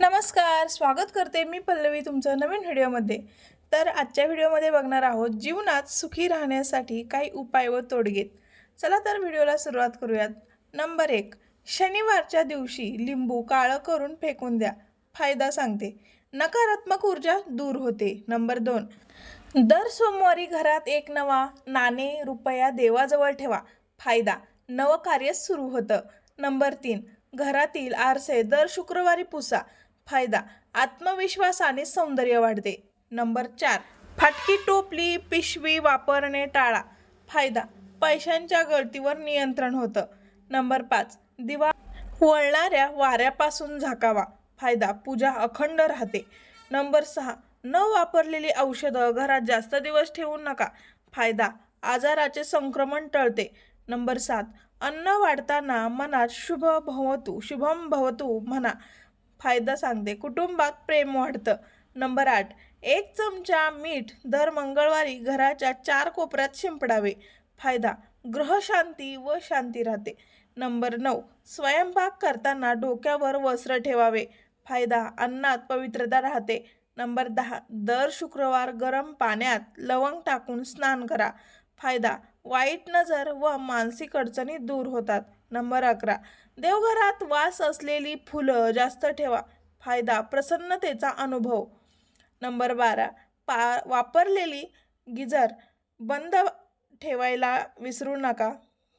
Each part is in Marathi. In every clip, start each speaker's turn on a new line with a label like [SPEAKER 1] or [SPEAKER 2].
[SPEAKER 1] नमस्कार स्वागत करते मी पल्लवी तुमचं नवीन व्हिडिओमध्ये. तर आजच्या व्हिडिओमध्ये बघणार आहोत जीवनात सुखी राहण्यासाठी काही उपाय व तोडगेत चला तर व्हिडिओला सुरुवात करूयात. नंबर एक शनिवारच्या दिवशी लिंबू काळं करून फेकून द्या. फायदा सांगते. नकारात्मक ऊर्जा दूर होते. नंबर दोन दर सोमवारी घरात एक नवा नाणे रुपया देवाजवळ ठेवा. फायदा नवं कार्य सुरू होतं. नंबर तीन घरातील आरसे दर शुक्रवारी पुसा. फायदा आत्मविश्वासाने सौंदर्य वाढते. नंबर चार फाटकी टोपली पिशवी वापरणे टाळा. फायदा पैशांच्या गळतीवर नियंत्रण होतं. नंबर पाच दिवा वळणाऱ्या वाऱ्यापासून झाकावा. फायदा पूजा अखंड राहते. नंबर सहा न वापरलेली औषधं घरात जास्त दिवस ठेवू नका. फायदा आजाराचे संक्रमण टळते. नंबर सात अन्न वाढताना मनात शुभ भवतु शुभम भवतु म्हणा. फायदा सांगते. कुटुंबात प्रेम वाढतं. नंबर आठ एक चमचा मीठ दर मंगळवारी घराच्या चार कोपऱ्यात शिंपडावे. फायदा ग्रहशांती व शांती राहते. नंबर नऊ स्वयंपाक करताना डोक्यावर वस्त्र ठेवावे. फायदा अन्नात पवित्रता राहते. नंबर दहा दर शुक्रवार गरम पाण्यात लवंग टाकून स्नान करा. फायदा वाईट नजर व मानसिक अडचणी दूर होतात. नंबर अकरा. देवघरात वास असलेली फुलं जास्त ठेवा. फायदा प्रसन्नतेचा अनुभव. नंबर बारा. पा वापरलेली गिजर बंद ठेवायला विसरू नका.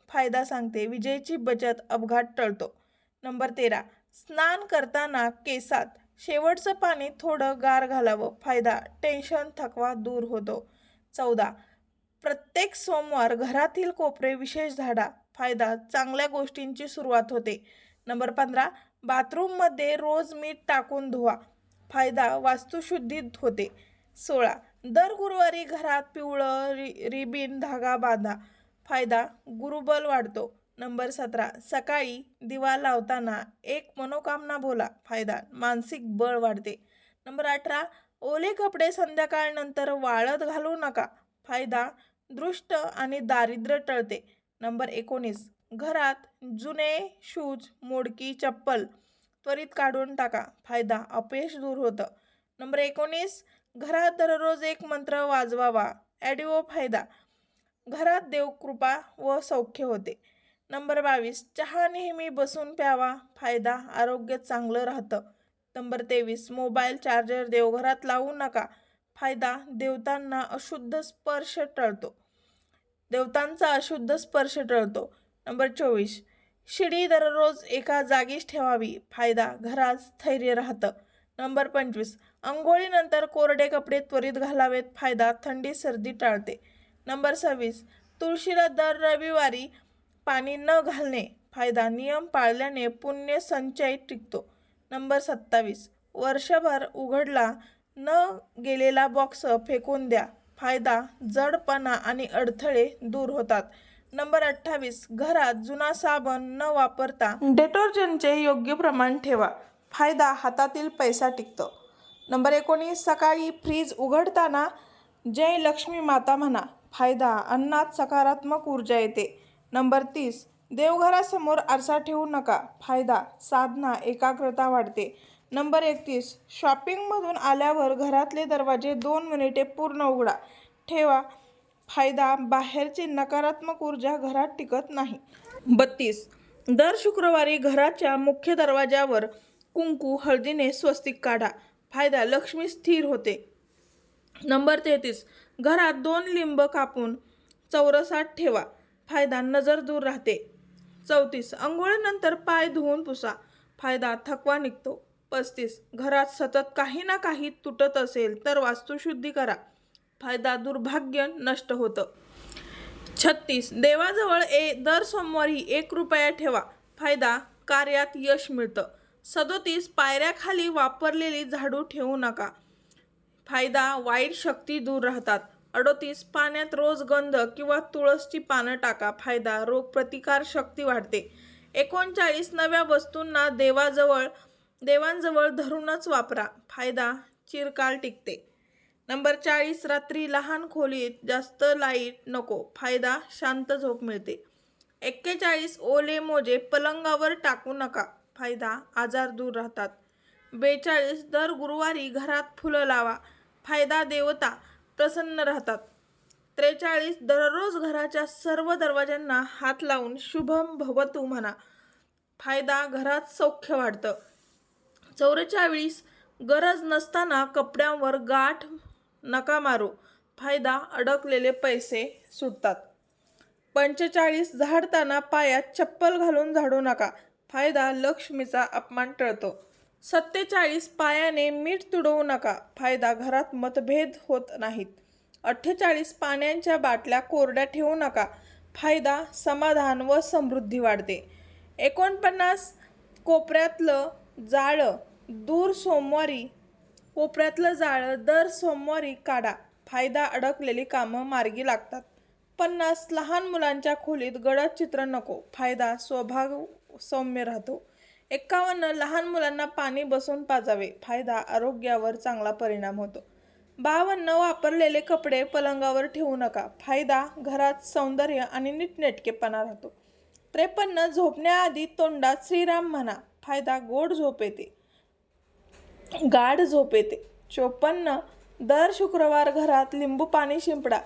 [SPEAKER 1] फायदा सांगते विजेची बचत अपघात टळतो. नंबर तेरा. स्नान करताना केसात शेवटचं पाणी थोडं गार घालावं. फायदा टेन्शन थकवा दूर होतो. चौदा. प्रत्येक सोमवार घरातील कोपरे विशेष झाडा फायदा चांगल्या गोष्टींची सुरुवात होते. नंबर पंधरा बाथरूममध्ये रोज मीठ टाकून धुवा. फायदा वास्तुशुद्धीत होते. सोळा दर गुरुवारी घरात पिवळं रि रिबीन धागा बांधा. फायदा गुरुबल वाढतो. नंबर सतरा सकाळी दिवा लावताना एक मनोकामना बोला. फायदा मानसिक बळ वाढते. नंबर अठरा ओले कपडे संध्याकाळनंतर वाळत घालू नका. फायदा दृष्ट आणि दारिद्र्य टळते. नंबर एकोणीस. घरात जुने शूज मोडकी चप्पल त्वरित काढून टाका. फायदा अपयश दूर होतं. नंबर एकोणीस. घरात दररोज एक मंत्र वाजवावा. ॲडिओ फायदा. घरात देवकृपा व सौख्य होते. नंबर बावीस. चहा नेहमी बसून प्यावा. फायदा आरोग्य चांगलं राहतं. नंबर तेवीस. मोबाईल चार्जर देवघरात लावू नका. फायदा देवतांना अशुद्ध स्पर्श टळतो. देवतांचा अशुद्ध स्पर्श टळतो. नंबर चोवीस. शिडी दररोज एका जागीच ठेवावी. फायदा घरात स्थैर्य राहतं. नंबर पंचवीस. अंघोळीनंतर कोरडे कपडे त्वरित घालावेत. फायदा थंडी सर्दी टाळते. नंबर सव्वीस. तुळशीला दर रविवारी पाणी न घालणे. फायदा नियम पाळल्याने पुण्य संचय टिकतो. नंबर सत्तावीस. वर्षभर उघडला न गेलेला बॉक्स फेकून द्या. फायदा जडपणा आणि अडथळे दूर होतात. नंबर अठ्ठावीस घरात जुना साबण न वापरता डिटर्जंटचे योग्य प्रमाण ठेवा. फायदा हातातील पैसा टिकतो. नंबर एकोणीस सकाळी फ्रीज उघडताना जय लक्ष्मी माता म्हणा. फायदा अन्नात सकारात्मक ऊर्जा येते. नंबर तीस देवघरासमोर आरसा ठेवू नका. फायदा साधना एकाग्रता वाढते. नंबर एकतीस. शॉपिंगमधून आल्यावर घरातले दरवाजे दोन मिनिटे पूर्ण उघडा. ठेवा. फायदा बाहेरची नकारात्मक ऊर्जा घरात टिकत नाही. बत्तीस. दर शुक्रवारी घराच्या मुख्य दरवाजावर कुंकू हळदीने स्वस्तिक काढा. फायदा लक्ष्मी स्थिर होते. नंबर तेहतीस. घरात दोन लिंब कापून चौरसात ठेवा. फायदा नजर दूर राहते. चौतीस. अंघोळीनंतर पाय धुवून पुसा. फायदा थकवा निघतो. पस्तीस. घरात सतत काही ना काही तुटत असेल तर वास्तुशुद्धी करा. फायदा दुर्भाग्य नष्ट होतं. छत्तीस. देवाजवळ ए दर सोमवारी एक रुपया ठेवा. फायदा कार्यात यश मिळतं. सदोतीस. पायऱ्याखाली वापरलेली झाडू ठेवू नका. फायदा वाईट शक्ती दूर राहतात. अडोतीस. पाण्यात रोज गंध किंवा तुळसची पानं टाका. फायदा रोगप्रतिकार शक्ती वाढते. एकोणचाळीस. नव्या वस्तूंना देवाजवळ देवांजवळ धरूनच वापरा. फायदा चिरकाल टिकते. नंबर चाळीस रात्री लहान खोलीत जास्त लाइट नको. फायदा शांत झोप मिळते. एक्केचाळीस ओले मोजे पलंगावर टाकू नका. फायदा आजार दूर राहतात. बेचाळीस दर गुरुवारी घरात फुलं लावा. फायदा देवता प्रसन्न राहतात. त्रेचाळीस दररोज घराच्या सर्व दरवाज्यांना हात लावून शुभम भवतू म्हणा. फायदा घरात सौख्य वाढतं. चौवेचाळीस गरज नसताना कपड्यांवर गाठ नका मारू. फायदा अडकलेले पैसे सुटतात. पंचेचाळीस झाडताना पायात चप्पल घालून झाडू नका. फायदा लक्ष्मीचा अपमान टळतो. सत्तेचाळीस पायाने मीठ तुडवू नका. फायदा घरात मतभेद होत नाहीत. अठ्ठेचाळीस पाण्याच्या बाटल्या कोरड्या ठेवू नका. फायदा समाधान व समृद्धी वाढते. एकोणपन्नास कोपऱ्यातलं जाळं दूर सोमवारी कोपऱ्यातलं जाळं दर सोमवारी काढा. फायदा अडकलेली कामं मार्गी लागतात. पन्नास लहान मुलांच्या खोलीत गडद चित्र नको. फायदा स्वभाव सौम्य राहतो. एक्कावन्न लहान मुलांना पाणी बसून पाजावे. फायदा आरोग्यावर चांगला परिणाम होतो. बावन्न वापरलेले कपडे पलंगावर ठेवू नका. फायदा घरात सौंदर्य आणि नीटनेटकेपणा राहतो. त्रेपन्न झोपण्याआधी तोंडात श्रीराम म्हणा. फायदा गोड झोप येते. गाढ झोप येते. चोपन्न. दर शुक्रवार घरात लिंबू पाणी शिंपडा.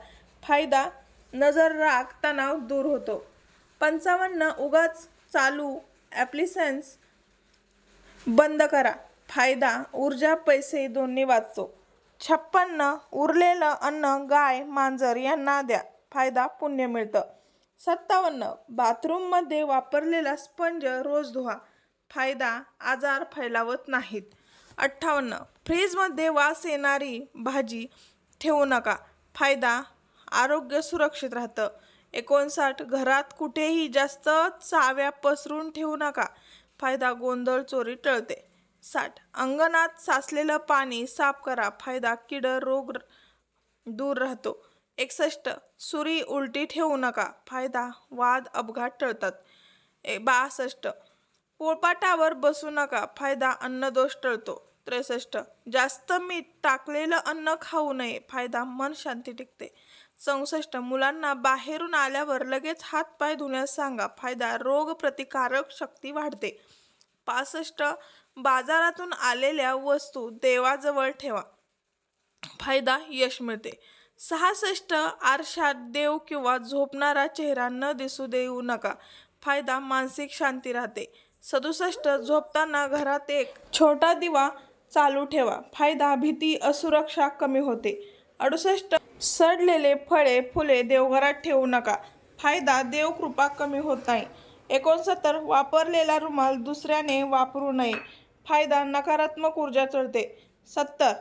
[SPEAKER 1] फायदा नजर राग तणाव दूर होतो. पंचावन्न. उगाच चालू ॲप्लिसन्स बंद करा. फायदा ऊर्जा पैसे दोन्ही वाचतो. छप्पन्न. उरलेलं अन्न गाय मांजर यांना द्या. फायदा पुण्य मिळतं. सत्तावन्न. बाथरूममध्ये वापरलेला स्पंज रोज धुवा. फायदा आजार फैलावत नाहीत. अठ्ठावन्न. फ्रीजमध्ये वास येणारी भाजी ठेवू नका. फायदा आरोग्य सुरक्षित राहतं. एकोणसाठ घरात कुठेही जास्त चाव्या पसरून ठेवू नका. फायदा गोंधळ चोरी टळते. साठ अंगणात साचलेलं पाणी साफ करा. फायदा किड रोग दूर राहतो. एकसष्ट सुरी उलटी ठेवू नका. फायदा वाद अपघात टळतात. ए बासष्ट पोळपाटावर बसू नका. फायदा अन्नदोष टळतो. त्रेसष्ट. जास्त मीठ टाकलेलं अन्न खाऊ नये. फायदा मन शांती टिकते. चौसष्ट. मुलांना बाहेरून आल्यावर लगेच हातपाय धुण्यास सांगा. फायदा रोग प्रतिकारक शक्ती वाढते. पासष्ट. बाजारातून आलेल्या वस्तू देवाजवळ ठेवा. फायदा यश मिळते. सहासष्ट. आरशात देव किंवा झोपणारा चेहरा न दिसू देऊ नका. फायदा मानसिक शांती राहते. सदुसष्ट झोपताना घरात एक छोटा दिवा चालू ठेवा. फायदा भीती असुरक्षा कमी होते. अडुसष्ट सडलेले फळे फुले देवघरात ठेवू नका. फायदा देवकृपा कमी होत नाही. एकोणसत्तर वापरलेला रुमाल दुसऱ्याने वापरू नये. फायदा नकारात्मक ऊर्जा चढते. सत्तर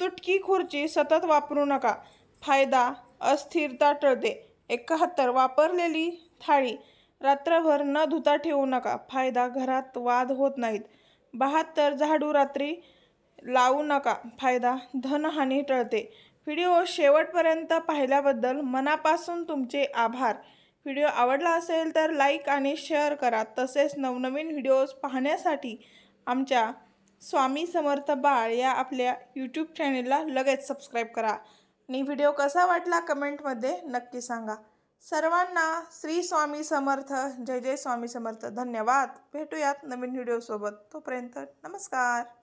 [SPEAKER 1] तुटकी खुर्ची सतत वापरू नका. फायदा अस्थिरता टळते. एकाहत्तर वापरलेली थाळी रात्रभर न धुता ठेवू नका. फायदा घरात वाद होत नाहीत. बहात्तर झाडू रात्री लावू नका. फायदा धनहानी टळते. व्हिडिओ शेवटपर्यंत पाहिल्याबद्दल मनापासून तुमचे आभार. व्हिडिओ आवडला असेल तर लाईक आणि शेअर करा. तसेच नवनवीन व्हिडिओज पाहण्यासाठी आमच्या स्वामी समर्थ बाळ या आपल्या यूट्यूब चॅनेलला लगेच सबस्क्राईब करा. आणि व्हिडिओ कसा वाटला कमेंटमध्ये नक्की सांगा. सर्वांना श्री स्वामी समर्थ जय जय स्वामी समर्थ. धन्यवाद. भेटूयात नवीन व्हिडिओसोबत तोपर्यंत नमस्कार.